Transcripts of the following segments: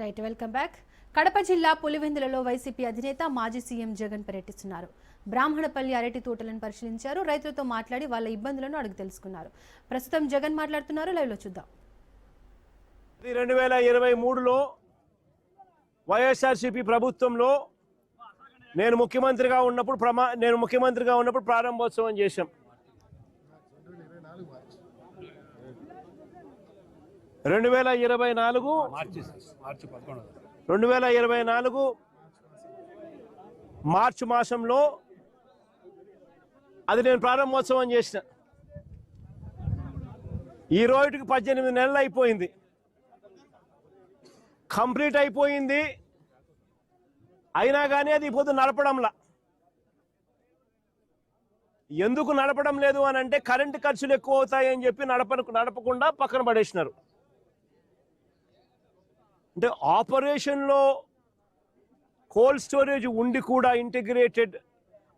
Right welcome back. Kadapa జిల్లా పులివెందులలో YCP అధినేత మాజీ సీఎం జగన్ పర్యటిస్తున్నారు బ్రాహ్మణపల్లి అరటి తోటలను పరిశీలించారు. రైతులతో మాట్లాడి వాళ్ళ ఇబ్బందులను అడిగి తెలుసుకున్నారు. ప్రస్తుతం జగన్ మాట్లాడుతున్నారు. లైవ్లో చూద్దాం. రెండు వేల ఇరవై మూడులో వైఎస్ఆర్సీపీ ప్రభుత్వంలో నేను ముఖ్యమంత్రిగా ఉన్నప్పుడు ప్రమా నేను ముఖ్యమంత్రిగా ఉన్నప్పుడు ప్రారంభోత్సవం చేశాం. రెండు వేల ఇరవై నాలుగు రెండు వేల ఇరవై నాలుగు మార్చి మాసంలో అది నేను ప్రారంభోత్సవం చేసిన. ఈ రోజుకి పద్దెనిమిది నెలలు అయిపోయింది. కంప్లీట్ అయిపోయింది. అయినా కానీ అది ఇప్పుడు నడపడంలా. ఎందుకు నడపడం లేదు అని అంటే కరెంటు ఖర్చులు ఎక్కువ అవుతాయని చెప్పి నడప నడపకుండా పక్కన పడేసినారు. అంటే ఆపరేషన్లో కోల్డ్ స్టోరేజ్ ఉండి కూడా ఇంటిగ్రేటెడ్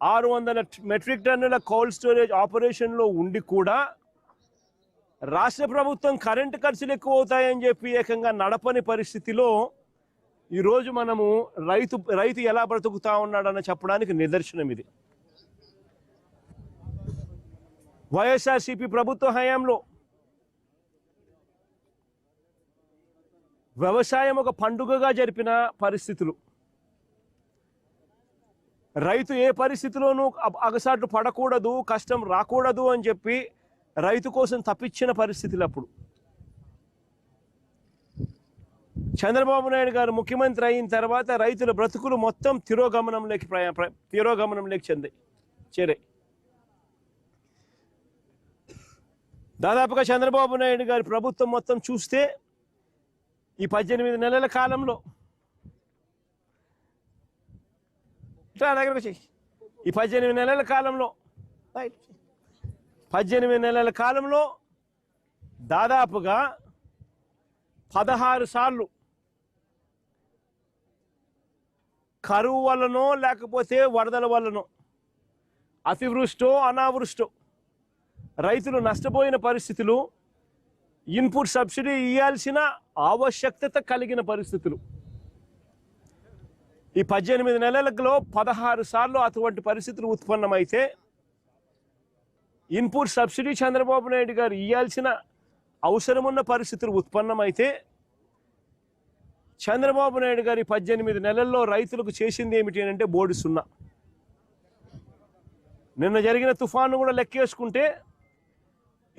ఆరు వందల మెట్రిక్ టన్నుల కోల్డ్ స్టోరేజ్ ఆపరేషన్లో ఉండి కూడా రాష్ట్ర ప్రభుత్వం కరెంటు ఖర్చులు ఎక్కువ అవుతాయని చెప్పి ఏకంగా నడపని పరిస్థితిలో ఈరోజు మనము రైతు రైతు ఎలా బ్రతుకుతా ఉన్నాడని చెప్పడానికి నిదర్శనం ఇది. వైఎస్ఆర్సీపీ ప్రభుత్వ హయాంలో వ్యవసాయం ఒక పండుగగా జరిపిన పరిస్థితులు. రైతు ఏ పరిస్థితిలోనూ అగసాట్లు పడకూడదు కష్టం రాకూడదు అని చెప్పి రైతు కోసం తప్పించిన పరిస్థితులు అప్పుడు. చంద్రబాబు నాయుడు గారు ముఖ్యమంత్రి అయిన తర్వాత రైతుల బ్రతుకులు మొత్తం తిరోగమనంలోకి ప్రయా తిరోగమనంలోకి చెందాయి చేరాయి. దాదాపుగా చంద్రబాబు నాయుడు గారి ప్రభుత్వం మొత్తం చూస్తే ఈ పద్దెనిమిది నెలల కాలంలో ఇట్లా దగ్గరకు వచ్చేయ్. ఈ పద్దెనిమిది నెలల కాలంలో. పద్దెనిమిది నెలల కాలంలో దాదాపుగా పదహారు సార్లు కరువు వల్లనో లేకపోతే వరదల వల్లనో అతివృష్టో అనావృష్టో రైతులు నష్టపోయిన పరిస్థితులు ఇన్పుట్ సబ్సిడీ ఇవ్వాల్సిన ఆవశ్యకత కలిగిన పరిస్థితులు. ఈ పద్దెనిమిది నెలలలో పదహారు సార్లు అటువంటి పరిస్థితులు ఉత్పన్నమైతే ఇన్పుట్ సబ్సిడీ చంద్రబాబు నాయుడు గారు ఇవ్వాల్సిన అవసరమున్న పరిస్థితులు ఉత్పన్నమైతే చంద్రబాబు నాయుడు గారి పద్దెనిమిది నెలల్లో రైతులకు చేసింది ఏమిటి అంటే బోర్డు సున్నా. నిన్న జరిగిన తుఫాను కూడా లెక్కేసుకుంటే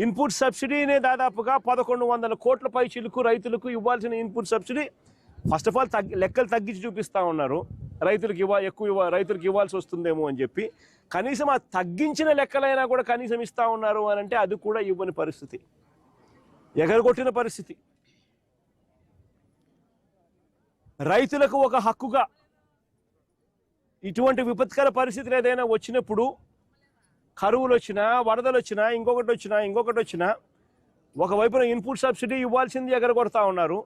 ఇన్పుట్ సబ్సిడీనే దాదాపుగా పదకొండు వందల కోట్ల పై చిలుకు రైతులకు ఇవ్వాల్సిన input subsidy first of all తగ్గి లెక్కలు తగ్గించి చూపిస్తా ఉన్నారు. రైతులకు ఇవ్వ ఎక్కువ ఇవ్వ రైతులకు ఇవ్వాల్సి వస్తుందేమో అని చెప్పి. కనీసం ఆ తగ్గించిన లెక్కలైనా కూడా కనీసం ఇస్తా ఉన్నారు అని అంటే అది కూడా ఇవ్వని పరిస్థితి. ఎగరగొట్టిన పరిస్థితి. రైతులకు ఒక హక్కుగా ఇటువంటి విపత్కర పరిస్థితులు ఏదైనా వచ్చినప్పుడు కరువులు వచ్చినా వరదలు వచ్చినా ఇంకొకటి వచ్చినా ఇంకొకటి వచ్చినా ఒకవైపున ఇన్పుట్ సబ్సిడీ ఇవ్వాల్సింది ఎగరగొడతా ఉన్నారు.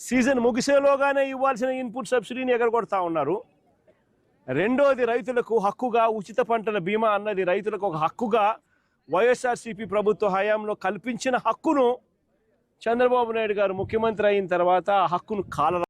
సీజన్ ముగిసేలోగానే ఇవ్వాల్సిన ఇన్పుట్ సబ్సిడీని ఎగరగొడతా ఉన్నారు. రెండోది రైతులకు హక్కుగా ఉచిత పంటల బీమా అన్నది రైతులకు ఒక హక్కుగా వైఎస్ఆర్సీపీ ప్రభుత్వ హయాంలో కల్పించిన హక్కును చంద్రబాబు నాయుడు గారు ముఖ్యమంత్రి అయిన తర్వాత ఆ హక్కును కాల